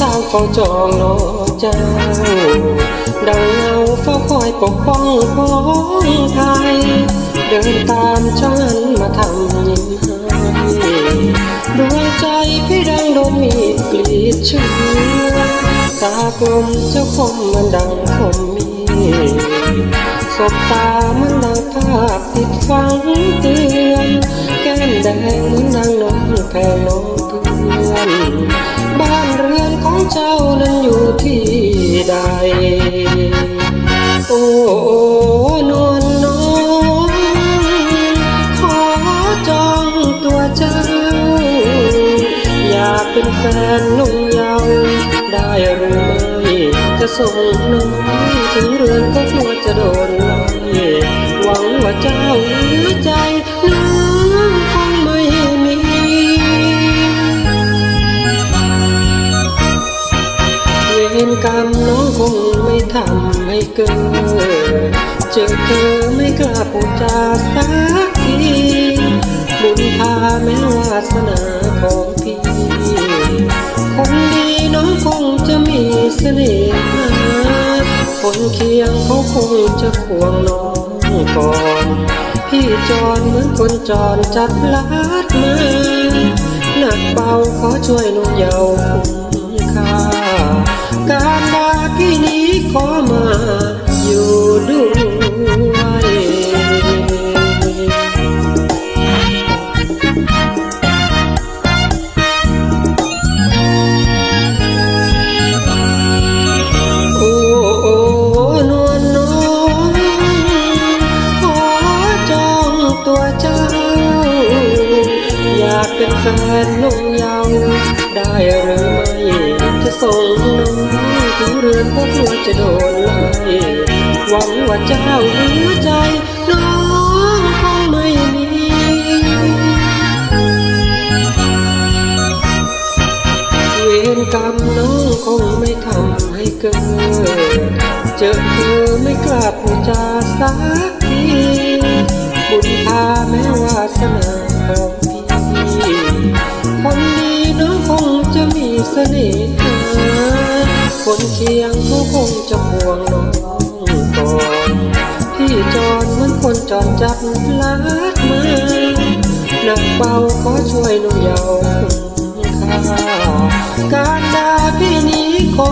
สาวเฝ้าจองรอเจ้า ดังเงาเฝ้าคอยปกป้องของไทย เดินตามฉันมาทำยิ้มให้ดวงใจพี่ดังโดนมีดกรีดเชื้อตากลมเจ้าคมมันดังคมมีสบตามันดังภาพติดฝังเตือน แก้มแดงเหมือนนางนอนแพงน้องเพื่อน นวลน้องขอจองตัวเจ้า อยากเป็นแฟนนุ่งเยาวได้หรือไม่จะส่งน้องถึงเรือนก็กลัวจะโดนไล่หวังว่าเจ้าหรือใจ เวรกรรมน้องคงไม่ทำให้เกิด เจอเธอไม่กล้าพูดจาสักทีบุญพาแม้วาสนาของพี่คนดีน้องคงจะมีเสน่หาคนเคียงเขาคงจะควงน้องก่อน พี่จรเหมือนคนจรจัดลาดมาหนักเบาขอช่วยนุ่มเยาว์คุ้มค่า การมาที่นี้ขอมาอยู่ด้วยโอ้นวลน้องขอจองตัวเจ้าอยากเป็นแฟนนุ่มเยาวได้หรือไม่ จะส่งน้องถึงเรือนก็กลัวจะโดนไล่หวังว่าเจ้าหัวใจน้องคงไม่มีเวรกรรมน้องคงไม่ทำให้เกิด เจอเธอไม่กล้าพูดจาสักทีบุญพาแม้วาสนาของพี่คนดีน้องคงจะมี เสน่หาคนเคียงผู้คงจะห่วงน้องก่อนพี่จอนเหมือนคนจอนจับลัดมาหนักเบาขอช่วยหนุ่มเยาว์คุ้มค่าการดาพี่นี้ขอ